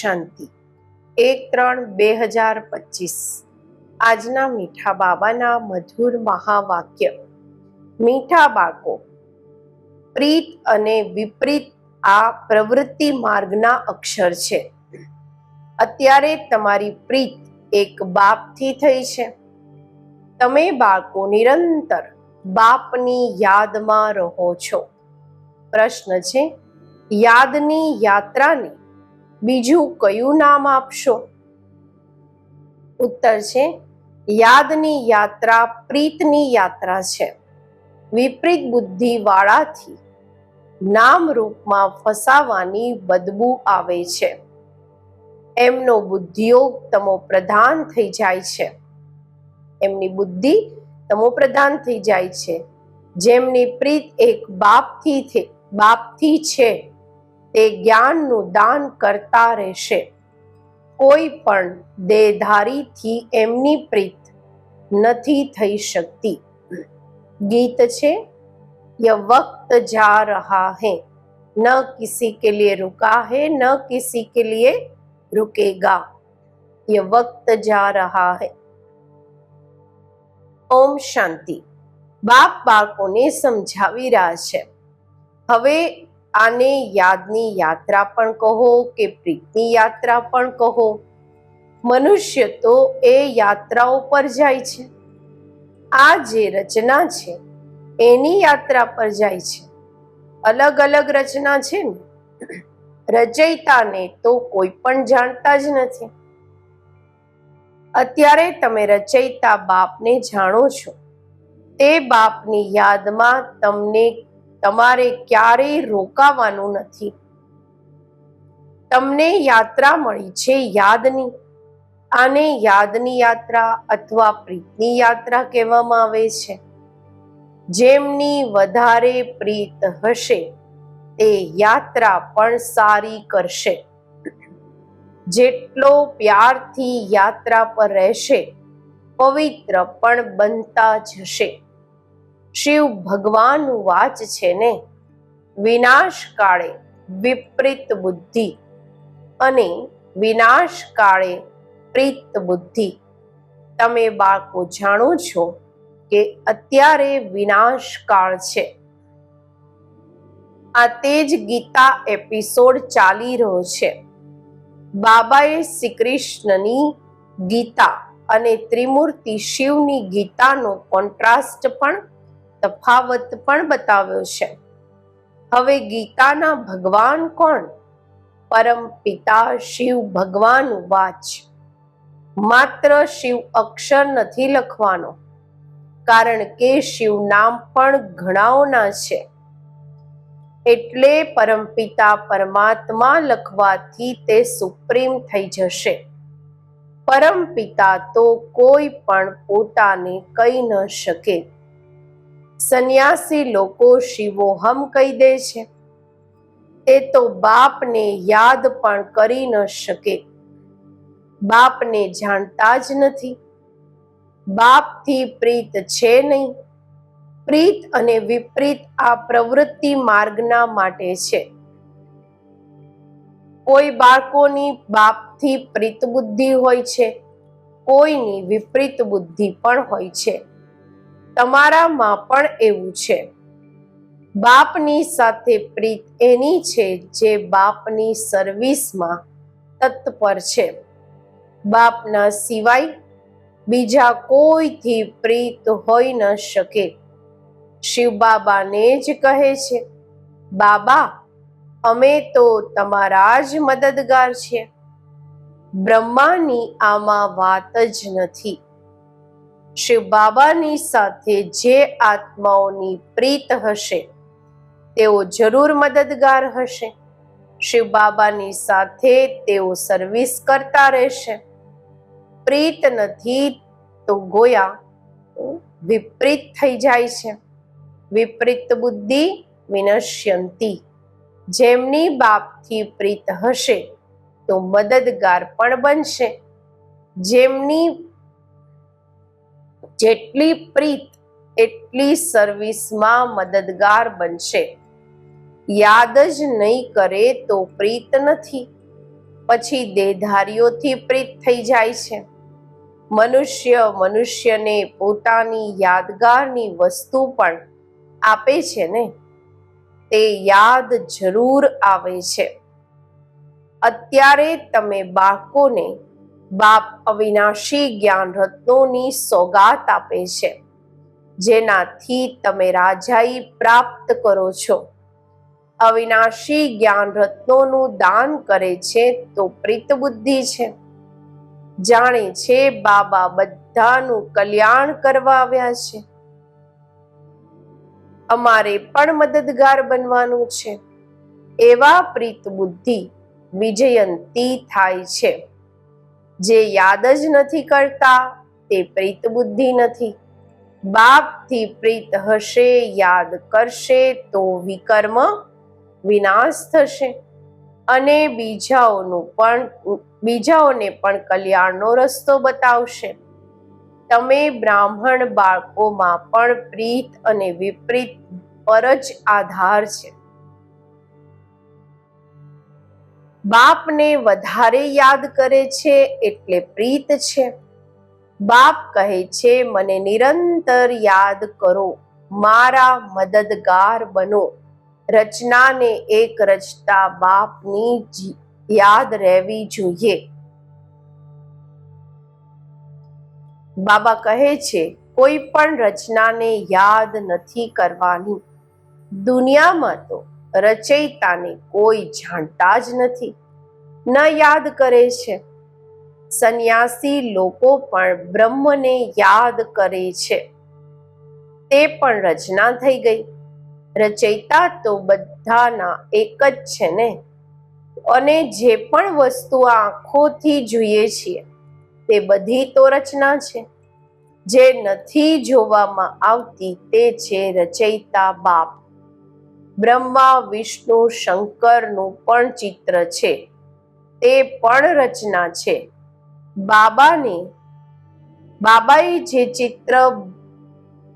શાંતિ. એક ત્રણ બે હજાર પચીસ. આજના મીઠા બાબાના મધુર મહાવાક્ય. મીઠા બાળકો, પ્રીત અને વિપરીત આ પ્રવૃત્તિ માર્ગના અક્ષર છે. અત્યારે તમારી પ્રીત એક બાપથી થઈ છે. તમે બાળકો નિરંતર બાપની યાદમાં રહો છો. પ્રશ્ન છે, યાદની યાત્રાને બીજું કયું નામ આપશો? ઉત્તર છે, યાદની યાત્રા પ્રીતની યાત્રા છે. વિપરીત બુદ્ધિ વાળાથી નામ રૂપમાં ફસાવાની બદબુ આવે છે. એમનો બુદ્ધિયોગ તમો પ્રધાન થઈ જાય છે. એમની બુદ્ધિ તમો પ્રધાન થઈ જાય છે. જેમની પ્રીત એક બાપથી બાપથી છે. તે જ્ઞાનનું દાન કરતા રહેશે કોઈ પણ દેહધારીથી એમની પ્રીત નથી થઈ શકતી ગીત છે ય વક્ત જા રહા હૈ ન કિસી કે लिए रुका है न किसी के लिए रुकेगा ये वक्त जा रहा है ઓમ શાંતિ બાપ બાળકોને સમજાવી રહ્યા છે હવે આને યાદની યાત્રા પણ કહો કે પ્રીતની યાત્રા પણ કહો? મનુષ્ય તો એ યાત્રાઓ પર જાય છે. આ જે રચના છે, એની યાત્રા પર જાય છે. અલગ અલગ રચના છે ને. રચયિતાને તો કોઈ પણ જાણતા જ નથી. અત્યારે તમે રચયિતા બાપને જાણો છો. તે બાપની યાદમાં તમને તમારે ક્યારેય રોકાવાનું નથી. તમને યાત્રા મળી છે યાદની. આને યાદની યાત્રા અથવા પ્રીતની યાત્રા કહેવામાં આવે છે. જેમની વધારે પ્રીત હશે, તે યાત્રા પણ સારી કરશે. જેટલો પ્યારથી યાત્રા પર રહેશે, પવિત્ર પણ બનતા જશે શિવ ભગવાન વાચ છે ને? વિનાશ કાળે વિપરીત બુદ્ધિ અને વિનાશ કાળે પ્રીત બુદ્ધિ. તમે બાળકો, જાણો છો કે અત્યારે વિનાશ કાળ છે. આ તે જ ગીતા એપિસોડ ચાલી રહ્યો છે. બાબાએ શ્રી કૃષ્ણની ગીતા અને ત્રિમૂર્તિ શિવની ગીતાનો કોન્ટ્રાસ્ટ પણ તફાવત પણ બતાવ્યો છે. હવે ગીતાના ભગવાન કોણ? પરમ પિતા શિવ ભગવાન વાચ. માત્ર શિવ અક્ષર નથી લખવાનો, કારણ કે શિવ નામ પણ ઘણાઓના છે. એટલે પરમપિતા પરમાત્મા લખવાથી તે સુપ્રીમ થઈ જશે. પરમપિતા તો કોઈ પણ પોતાને કહી ન શકે. સંન્યાસી લોકો શિવોહમ કહી દે છે. તે તો બાપને યાદ પણ કરી ન શકે. બાપને જાણતા જ નથી. બાપથી પ્રીત છે નહીં. પ્રીત અને વિપરીત આ પ્રવૃત્તિ માર્ગના માટે છે. કોઈ બાળકોની બાપથી પ્રીત બુદ્ધિ હોય છે. કોઈની વિપરીત બુદ્ધિ પણ હોય છે. તમારામાં પણ એવું છે. બાપની સાથે પ્રીત એની છે જે બાપની સર્વિસમાં તત્પર છે. બાપના સિવાય બીજા કોઈથી પ્રીત હોઈ ન શકે. શિવ બાબાને જ કહે છે, બાબા, અમે તો તમારા જ મદદગાર છીએ. બ્રહ્માની આમાં વાત જ નથી. શિવ બાબાની સાથે જે આત્માઓની પ્રીત હશે, તેઓ જરૂર મદદગાર હશે. શિવ બાબાની સાથે તેઓ સર્વિસ કરતા રહેશે. પ્રીત નથી તો ગોયા વિપરીત થઈ જાય છે. વિપરીત બુદ્ધિ વિનશ્યંતી. જેમની બાપથી પ્રીત હશે, તો મદદગાર પણ બનશે. જેમની જેટલી પ્રીત, એટલી સર્વિસમાં મદદગાર બનશે. યાદ જ નહીં કરે તો પ્રીત નથી. પછી દેહધારીઓથી પ્રીત થઈ જાય છે. મનુષ્ય મનુષ્યને પોતાની યાદગારની વસ્તુ પણ આપે છે ને? તે યાદ જરૂર આવે છે. અત્યારે તમે બાળકોને બાપ અવિનાશી જ્ઞાન રત્નોની સોગાત આપે છે. જેનાથી તમે રાજાઈ પ્રાપ્ત કરો છો. અવિનાશી જ્ઞાન રત્નોનું દાન કરે છે તો પ્રીત બુદ્ધિ છે. જાણે છે બાબા બધાનું કલ્યાણ કરવા આવ્યા છે. અમારે પણ મદદગાર બનવાનું છે. એવા પ્રીત બુદ્ધિ વિજયંતી થાય છે. જે યાદ જ નથી કરતા, તે પ્રીત બુદ્ધિ નથી. બાપથી પ્રીત હશે, યાદ કરશે, તો વિકર્મ વિનાશ થશે. અને બીજાઓનું પણ, બીજાઓને પણ કલ્યાણનો રસ્તો બતાવશે. તમે બ્રાહ્મણ બાળકોમાં પણ પ્રીત અને વિપરીત પર જ આધાર છે. બાપને વધારે યાદ કરે છે એટલે પ્રીત છે. બાપ કહે છે, મને નિરંતર યાદ કરો. મારા મદદગાર બનો. રચનાને એક રચતા બાપની યાદ રહેવી જોઈએ. બાબા કહે છે, કોઈ પણ રચનાને યાદ નથી કરવાની. દુનિયામાં તો રચયિતાને કોઈ જાણતા જ નથી. ન યાદ કરે છે. સંન્યાસી લોકો પણ બ્રહ્મને યાદ કરે છે. તે પણ રચના થઈ ગઈ. રચયિતા તો બધાના એક જ છે ને? અને જે પણ વસ્તુ આંખોથી જોઈએ છીએ, તે બધી તો રચના છે. જે નથી જોવામાં આવતી તે છે રચયિતા બાપ. બ્રહ્મા, વિષ્ણુ, શંકરનું પણ ચિત્ર છે. તે પણ રચના છે. બાબાને, બાબાએ જે ચિત્ર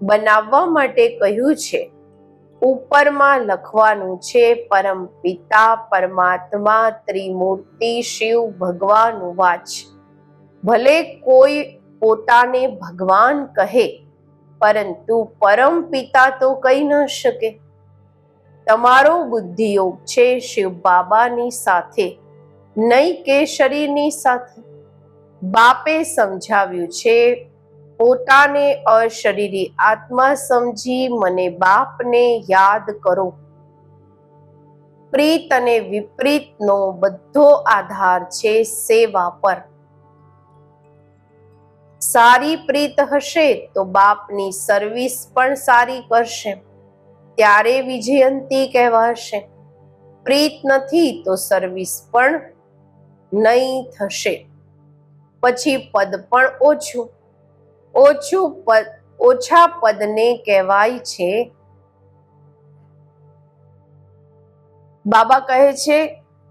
બનાવવા માટે કહ્યું છે, ઉપરમાં લખવાનું છે, પરમ પિતા, પરમાત્મા, ત્રિમૂર્તિ, શિવ ભગવાન વાચ. ભલે કોઈ પોતાને ભગવાન કહે, પરંતુ પરમ પિતા તો કહી ન શકે. તમારો બુદ્ધિયોગ છે શિવ બાબાની સાથે, નહીં કે શરીરની સાથે. બાપે સમજાવ્યું છે, પોતાને અશરીરી આત્મા સમજી મને બાપને યાદ કરો. પ્રીત અને વિપરીતનો બધો આધાર છે સેવા પર. સારી પ્રીત હશે તો બાપની સર્વિસ પણ સારી કરશે. ત્યારે વિજયંતી કહેવાશે, પ્રીત નથી તો સર્વિસ પણ નહીં થશે. પછી પદ પણ ઓછું ઓછું પદ, ઓછા પદને કહેવાય છે, બાબા કહે છે,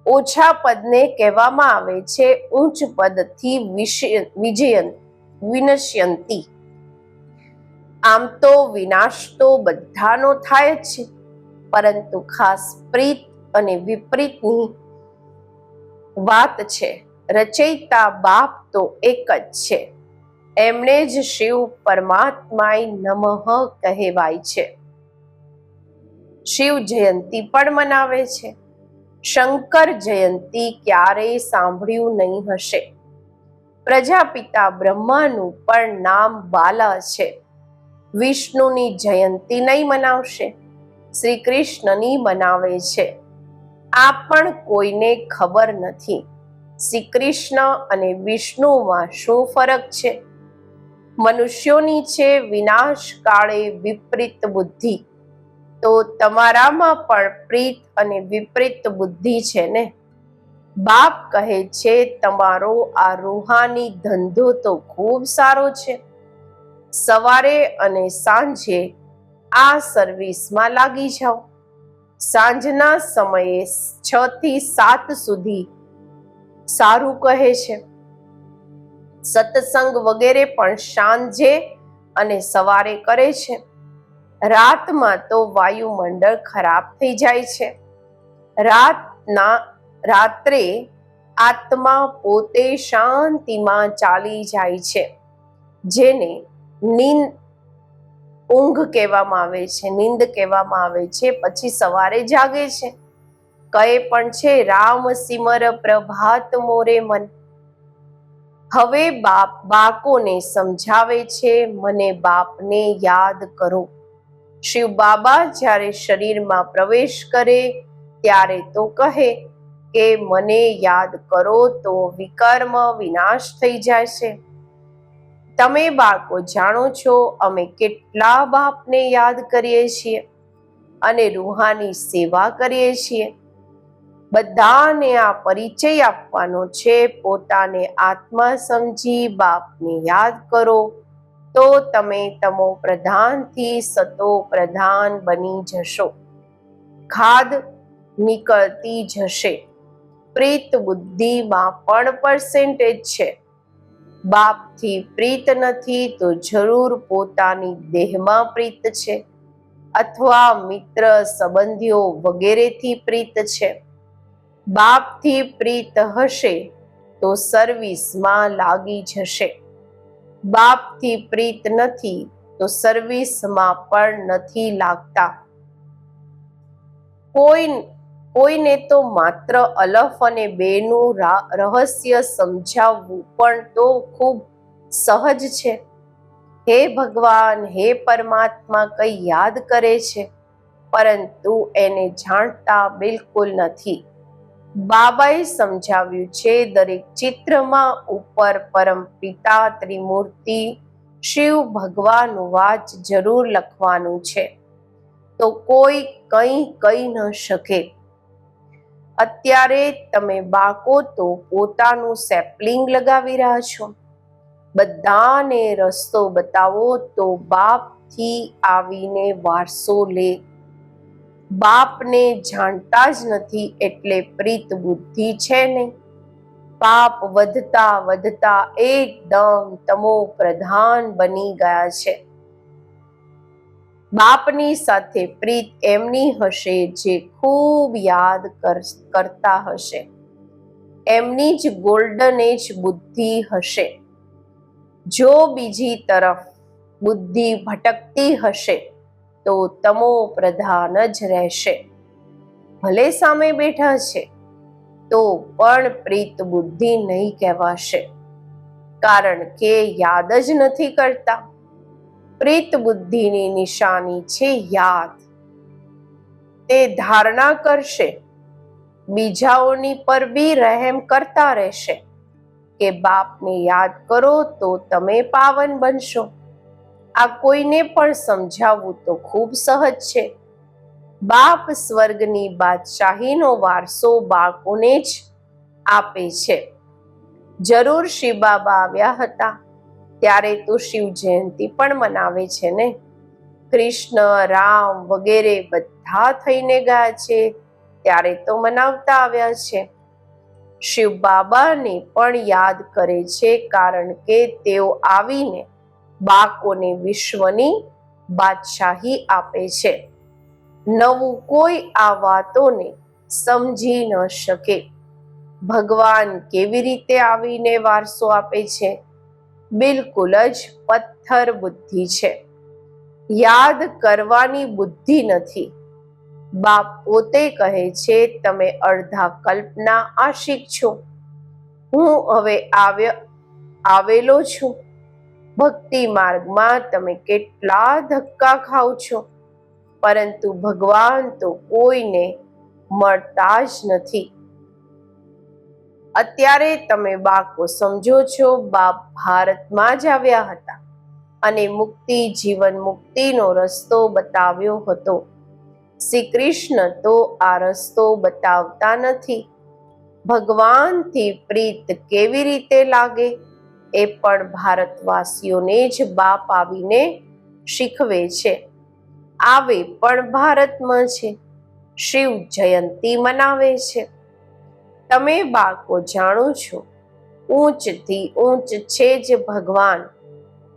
ઓછા પદને કહેવામાં આવે છે ઉચ્ચ પદથી વિજયન વિનશ્યંતી. આમ તો વિનાશ તો બધાનો થાય જ છે, પરંતુ ખાસ પ્રીત અને વિપરીતની વાત છે. રચયિતા બાપ તો એક જ છે. એમણે જ શિવ પરમાત્માય નમઃ કહેવાય છે. શિવ જયંતી પણ મનાવે છે. શંકર જયંતી ક્યારેય સાંભળ્યું નહીં હશે. પ્રજાપિતા બ્રહ્માનું પણ નામ બાલા છે. વિષ્ણુની જયંતી નહીં મનાવશે. શ્રી કૃષ્ણની મનાવે છે. આ પણ કોઈને ખબર નથી. શ્રી કૃષ્ણ અને વિષ્ણુમાં શું ફરક છે? મનુષ્યોની છે વિનાશ કાળે વિપરીત બુદ્ધિ. તો તમારામાં પણ પ્રીત અને વિપરીત બુદ્ધિ છે ને? બાપ કહે છે, તમારો આ રૂહાની ધંધો તો ખૂબ સારો છે. સવારે અને સાંજે આ સર્વિસમાં લાગી જાઓ. સાંજના સમયે છ થી સાત સુધી સારું કહે છે. સત્સંગ વગેરે પણ સાંજે અને સવારે કરે છે. રાતમાં તો વાયુમંડળ ખરાબ થઈ જાય છે. રાતના, રાત્રે આત્મા પોતે શાંતિમાં ચાલી જાય છે. જેને નીંદ ઊંઘ કહેવામાં આવે છે, નીંદ કહેવામાં આવે છે. પછી સવારે જાગે છે. કઈ પણ છે, રામ સિમર પ્રભાત મોરે મન. હવે બાપ, બાકોને સમજાવે છે, મને બાપને યાદ કરો. શિવ બાબા જ્યારે શરીરમાં પ્રવેશ કરે, ત્યારે તો કહે કે, મને યાદ કરો તો વિકર્મ વિનાશ થઈ જાય છે. તમે બાળકો જાણો છો, અમે કેટલા બાપને યાદ કરીએ છીએ અને રૂહાની સેવા કરીએ છીએ. બધાને આ પરિચય આપવાનો છે, પોતાને આત્મા સમજી બાપને યાદ કરો. તો તમે તમો પ્રધાનથી સતો પ્રધાન બની જશો. ખાદ નીકળતી જશે. પ્રીત બુદ્ધિમાં પણ પર્સેન્ટેજ છે. બાપથી પ્રીત નથી તો જરૂર પોતાની દેહમાં પ્રીત છે. અથવા મિત્ર સંબંધીઓ વગેરેથી પ્રીત છે. બાપથી પ્રીત હશે તો સર્વિસમાં લાગી જશે. બાપથી પ્રીત નથી તો સર્વિસમાં પણ નથી લાગતા. કોઈ કોઈને તો માત્ર અલફ અને બેનું રહસ્ય સમજાવવું પણ તો ખૂબ સહજ છે. હે ભગવાન, હે પરમાત્મા કઈ યાદ કરે છે? પરંતુ એને જાણતા બિલકુલ નથી. બાબાએ સમજાવ્યું છે, દરેક ચિત્રમાં ઉપર પરમ પિતા, ત્રિમૂર્તિ, શિવ ભગવાન વાચ જરૂર લખવાનું છે. તો કોઈ કંઈ કહી ન શકે. અત્યારે તમે બાકો તો પોતાનું સેપલિંગ લગાવી રહ્યા છો. બધાને રસ્તો બતાવો તો બાપથી આવીને વારસો લે. બાપને જાણતા જ નથી એટલે પ્રીત બુદ્ધિ છે નહીં. પાપ વધતા વધતા એકદમ તમો પ્રધાન બની ગયા છે. બાપની સાથે પ્રીત એમની હશે જે ખૂબ યાદ કર- કરતા હશે. એમની જ ગોલ્ડન એજ બુદ્ધિ હશે. જો બીજી તરફ બુદ્ધિ ભટકતી હશે, તો તમો પ્રધાન જ રહેશે. ભલે સામે બેઠા છે, તો પણ પ્રીત બુદ્ધિ નહીં કહેવાશે. કારણ કે યાદ જ નથી કરતા. પ્રીત બુદ્ધિની નિશાની છે યાદ. તે ધારણા કરશે, બીજાઓની પર બી રહેમ કરતા રહેશે. કે બાપને યાદ કરો તો તમે પાવન બનશો. આ કોઈને પણ સમજાવવું તો ખૂબ સહજ છે. બાપ સ્વર્ગની બાદશાહીનો વારસો બાળકોને જ આપે છે. જરૂર શિવ બાબા આવ્યા હતા. ત્યારે તો શિવ જયંતિ પણ મનાવે છે ને? કૃષ્ણ, રામ વગેરે બધા થઈને ગયા છે, ત્યારે તો મનાવતા આવ્યા છે. શિવ બાબાને પણ યાદ કરે છે કારણ કે તેઓ આવીને બાકોને વિશ્વની બાદશાહી આપે છે. નવું કોઈ આ વાતોને સમજી ન શકે. ભગવાન કેવી રીતે આવીને વારસો આપે છે? બિલકુલ જ પથ્થર બુદ્ધિ છે. યાદ કરવાની બુદ્ધિ નથી. બાપ પોતે કહે છે, તમે અડધા કલ્પના આશિક છો. હું હવે આવેલો છું. ભક્તિ માર્ગમાં તમે કેટલા ધક્કા ખાઓ છો. પરંતુ ભગવાન તો કોઈને મળતા જ નથી. અત્યારે તમે બાકો સમજો છો, બાપ ભારતમાં જ આવ્યા હતા અને મુક્તિ જીવન મુક્તિનો રસ્તો બતાવ્યો હતો. શ્રી કૃષ્ણ તો આ રસ્તો બતાવતા નથી. ભગવાનથી પ્રીત કેવી રીતે લાગે? એ પણ ભારતવાસીઓને જ બાપ આવીને શીખવે છે. આવે પણ ભારતમાં છે. શિવ જયંતી મનાવે છે. તમે બાળકો જાણો છો, ઊંચથી ઊંચ છે જ ભગવાન.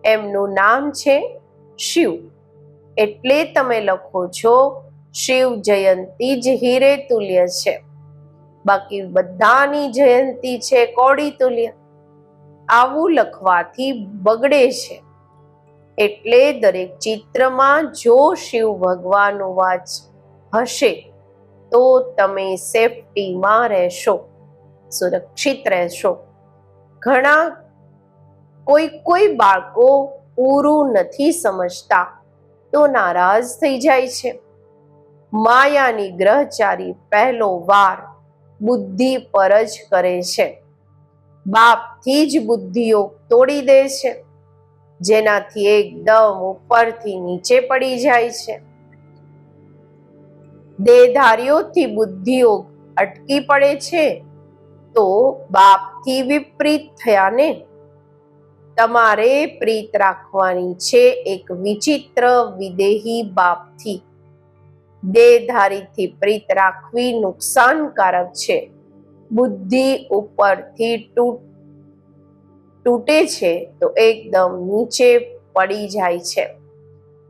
એમનું નામ છે શિવ. એટલે તમે લખો છો, શિવ જયંતી જ હીરે તુલ્ય છે. બાકી બધાની જયંતી છે કોડી તુલ્ય. આવું લખવાથી બગડે છે. એટલે દરેક ચિત્રમાં જો શિવ ભગવાનનું વાચ હશે તો તમે સેફટીમાં રહેશો, સુરક્ષિત રહેશો. ઘણા કોઈ કોઈ બાળકો પૂરું નથી સમજતા, તો નારાજ થઈ જાય છે. માયાની ગ્રહચારી પહેલો વાર બુદ્ધિ પર જ કરે છે. બાપથી જ બુદ્ધિઓ તોડી દે છે. જેનાથી એકદમ ઉપરથી નીચે પડી જાય છે. દેહધારીઓથી બુદ્ધિઓ અટકી પડે છે, તો બાપથી વિપરીત થયા ને તમારે પ્રીત રાખવાની છે એક વિચિત્ર વિદેહી બાપથી. દેહધારીથી પ્રીત રાખવી નુકસાનકારક છે. બુદ્ધિ ઉપરથી તૂટ, તૂટે છે તો એકદમ નીચે પડી જાય છે.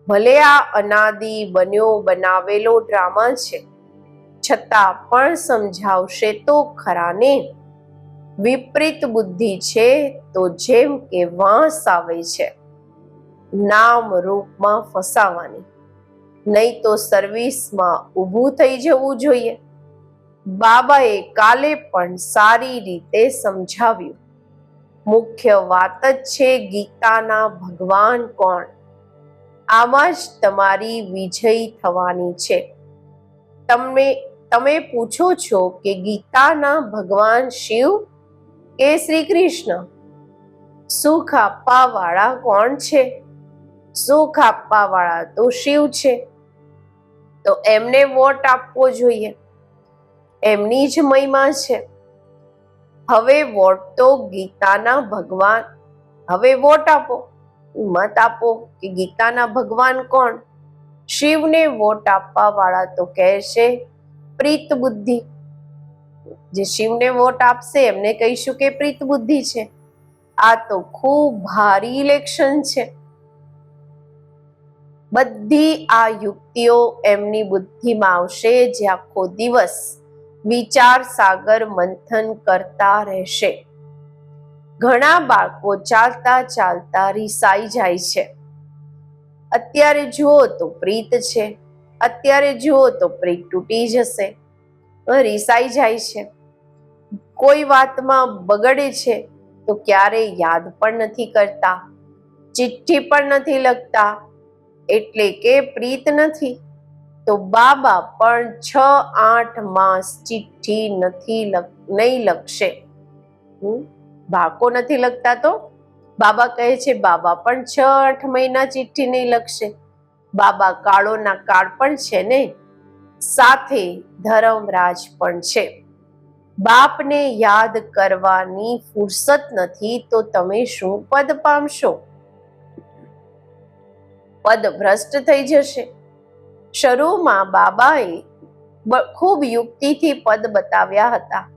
ભલે આ અનાદિ બન્યો બનાવેલો ડ્રામા છે, છતાં પણ સમજાવશે તો ખરાને. વિપરીત બુદ્ધિ છે તો જેમ કે વાંસ આવે છે, નામ રૂપમાં ફસાવાની. નહીં તો સર્વિસમાં ઊભું થઈ જવું જોઈએ. બાબાએ કાલે પણ સારી રીતે સમજાવ્યું. મુખ્ય વાત જ છે ગીતાના ભગવાન કોણ? આમાં જ તમારી વિજય થવાની છે. તમને, તમે પૂછો છો કે ગીતાના ભગવાન શિવ કે શ્રી કૃષ્ણ સુખ આપવા વાળા કોણ છે? સુખ આપવા વાળા તો શિવ છે. તો એમને વોટ આપવો જોઈએ. એમની જ મહિમા છે. હવે વોટ તો ગીતાના ભગવાન, હવે વોટ આપો. મત આપો કે ગીતાના ભગવાન કોણ? શિવને વોટ આપવા વાળા તો કહેશે પ્રીત બુદ્ધિ. જે શિવને વોટ આપશે, એમને કહીશું કે પ્રીત બુદ્ધિ છે. આ તો ખૂબ ભારી ઇલેક્શન છે. બધી આ યુક્તિઓ એમની બુદ્ધિમાં આવશે જે આખો દિવસ વિચાર સાગર મંથન કરતા રહેશે. ઘણા બાળકો ચાલતા ચાલતા રિસાઈ જાય છે. અત્યારે જુઓ તો પ્રીત છે. અત્યારે જુઓ તો પ્રીત તૂટી જશે. રિસાઈ જાય છે. કોઈ વાતમાં બગડે છે તો ક્યારેય યાદ પણ નથી કરતા. ચિઠ્ઠી પણ નથી લખતા. એટલે કે પ્રીત નથી. તો બાબા પણ છ આઠ માસ ચિઠ્ઠી નથી નહીં લખશે. બાળકો નથી લખતા તો? બાબા કહે છે, બાબા પણ છ આઠ મહિના ચિઠ્ઠી નહીં લખશે. બાબા કાળોના કાળ પણ છે ને? સાથે ધર્મરાજ પણ છે. બાપને યાદ કરવાની ફુરસત નથી તો તમે શું પદ પામશો? પદ ભ્રષ્ટ થઈ જશે. શરૂમાં બાબાએ ખૂબ યુક્તિથી પદ બતાવ્યા હતા.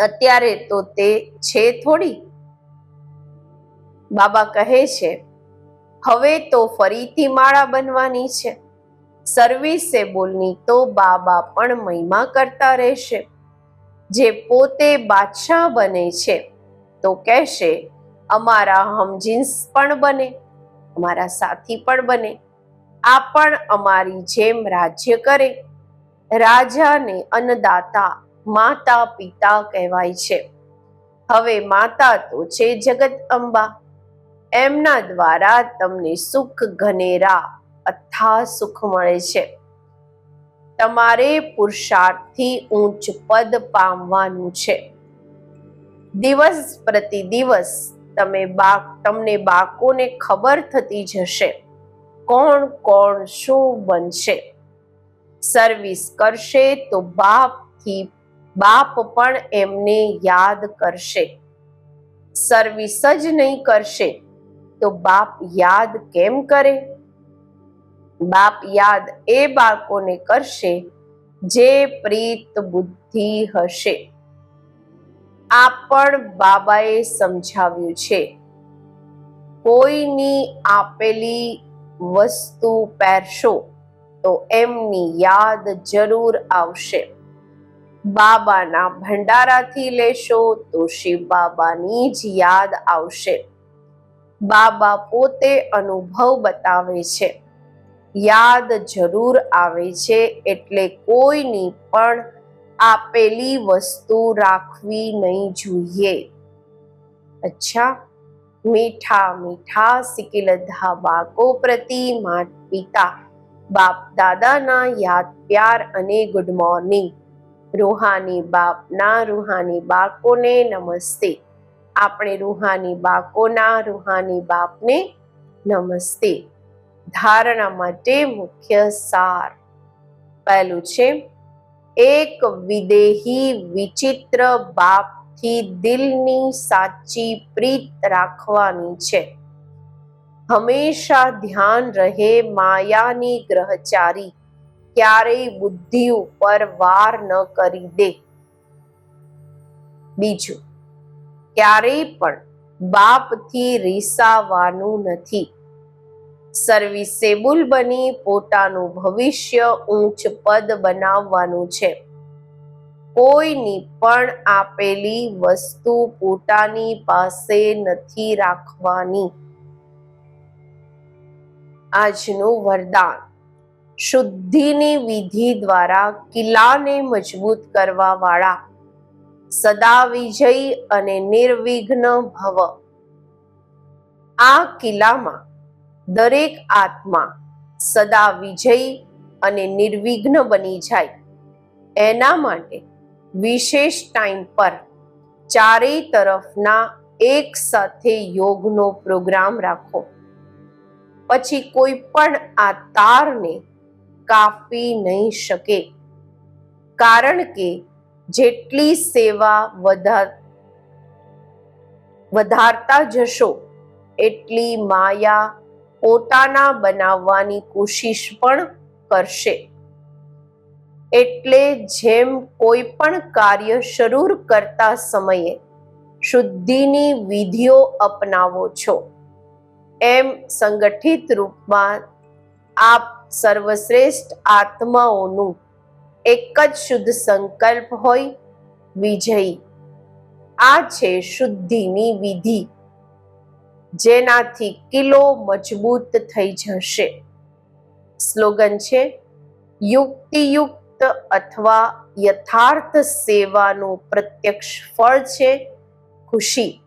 અત્યારે તો તે છે થોડી. બાબા કહે છે, હવે તો ફરીથી માળા બનવાની છે. સર્વિસે બોલની તો બાબા પણ મહિમા કરતા રહેશે. જે પોતે બાદશાહ બને છે, તો કહેશે, અમારા હમજીન્સ પણ બને, અમારા સાથી પણ બને. આ પણ અમારી જેમ રાજ્ય કરે. રાજાને અન્નદાતા માતા પિતા કહેવાય છે. હવે માતા તો છે જગત અંબા. એમના દ્વારા તમને સુખ ઘનેરા અથા સુખ મળે છે. તમારે પુરુષાર્થથી ઊંચ પદ પામવાનું છે. દિવસ પ્રતિ દિવસ તમે બાક, તમને બાકોને ખબર થતી જશે. કોણ કોણ શું બનશે? સર્વિસ કરશે તો બાપથી બાપ પણ એમને યાદ કરશે. સર્વિસ જ નહીં કરશે, તો બાપ યાદ કેમ કરે? બાપ યાદ એ બાળકોને કરશે, જે પ્રીત બુદ્ધિ હશે. આ પણ બાબાએ સમજાવ્યું છે, કોઈની આપેલી વસ્તુ પહેરશો, તો એમની યાદ જરૂર આવશે. બાબાના ભંડારાથી લેશો તો શિવ બાબાની જ યાદ આવશે. બાબા પોતે અનુભવ બતાવે છે. યાદ જરૂર આવે છે એટલે કોઈની પણ આપેલી વસ્તુ રાખવી નહીં જોઈએ. અચ્છા, મીઠા મીઠા સિકિલધા બાકો પ્રતિ માત પિતા બાપ દાદાના યાદ પ્યાર અને ગુડ મોર્નિંગ રૂહાની બાપના રૂહાની બાળકોને નમસ્તે. આપણે રૂહાની બાળકોના રૂહાની બાપને નમસ્તે. ધારણા માટે મુખ્ય સાર. પહેલું છે, એક વિદેહી વિચિત્ર બાપથી દિલની સાચી પ્રીત રાખવાની છે. હંમેશા ધ્યાન રહે માયાની ગ્રહચારી. ક્યારેય બુદ્ધિ ઉપર વાર ન કરી દે. બીજું, ક્યારેય પણ બાપથી રીસાવાનું નથી. સર્વિસેબલ બની પોતાનું ભવિષ્ય ઊંચ પદ બનાવવાનું છે. કોઈની પણ આપેલી વસ્તુ પોતાની પાસે નથી રાખવાની. આજનું વરદાન. શુદ્ધિની વિધિ દ્વારા કિલ્લાને મજબૂત કરવા વાળા સદા વિજય અને નિર્વિઘ્ન ભવ. આ કિલ્લામાં દરેક આત્મા સદા વિજય અને નિર્વિઘ્ન બની જાય. એના માટે વિશેષ ટાઈમ પર ચારેય તરફના એક સાથે યોગનો પ્રોગ્રામ રાખો. પછી કોઈ પણ આ તારને કાપી નહીં શકે. કારણ કે જેટલી સેવા વધારતા જશો, એટલી માયા પોતાના બનાવવાની કોશિશ પણ કરશે. એટલે જેમ કોઈ પણ કાર્ય શરૂ કરતા સમયે શુદ્ધિની વિધિઓ અપનાવો છો, એમ સંગઠિત રૂપમાં આપ સર્વશ્રેષ્ઠ આત્માઓનું એક જ શુદ્ધ સંકલ્પ હોય, વિજયી. આ છે શુદ્ધિની વિધિ. જેનાથી કિલો મજબૂત થઈ જશે. સ્લોગન છે, યુક્તિયુક્ત અથવા યથાર્થ સેવાનું પ્રત્યક્ષ ફળ છે, ખુશી.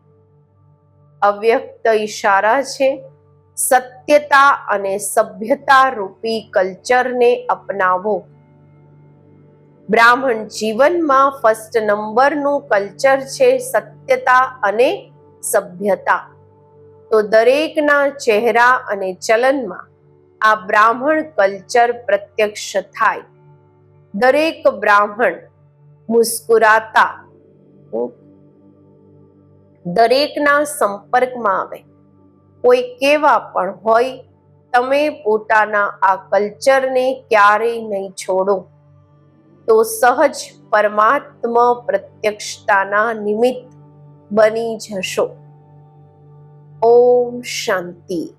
અવ્યક્ત ઈશારા છે સત્યતા અને સભ્યતા રૂપી કલ્ચરને અપનાવો. બ્રાહ્મણ જીવનમાં ફર્સ્ટ નંબરનું કલ્ચર છે સત્યતા અને સભ્યતા. તો દરેકના ચહેરા અને ચલનમાં આ બ્રાહ્મણ કલ્ચર પ્રત્યક્ષ થાય. દરેક બ્રાહ્મણ મુસ્કુરાતા. દરેકના સંપર્કમાં આવે. કોઈ કેવા પણ હોય, તમે પોતાના આ કલ્ચરને ક્યારેય નહીં છોડો. તો સહજ પરમાત્મા પ્રત્યક્ષતાના નિમિત્ત બની જશો. ઓમ શાંતિ.